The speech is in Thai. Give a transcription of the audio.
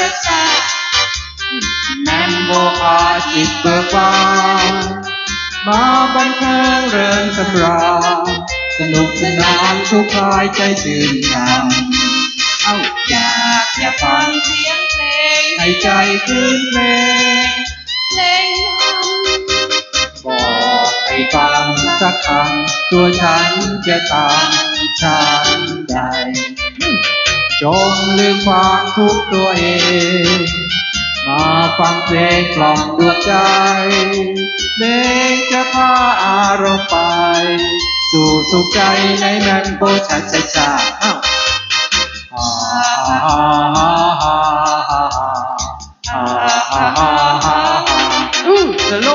ช้าช้าแมมโบพาจิตเบิกบานมาบันเทิงเริงสำราญสนุกสนานทุกกายใจตื่นทางเอ้าอยากอยากฟังเสียงเพลงให้ใจคลื่นเพลงเพลงนบอกให้ฟังสักคำตัวฉันจะตามฉันใด จงลืมความทุกข์ตัวเอง มาฟังเพลงกล่อมดวงใจเพลงจะพาอารมณ์ไป สู่สุขใจในแมงนโบชัดใจจ้าอ้าวสโล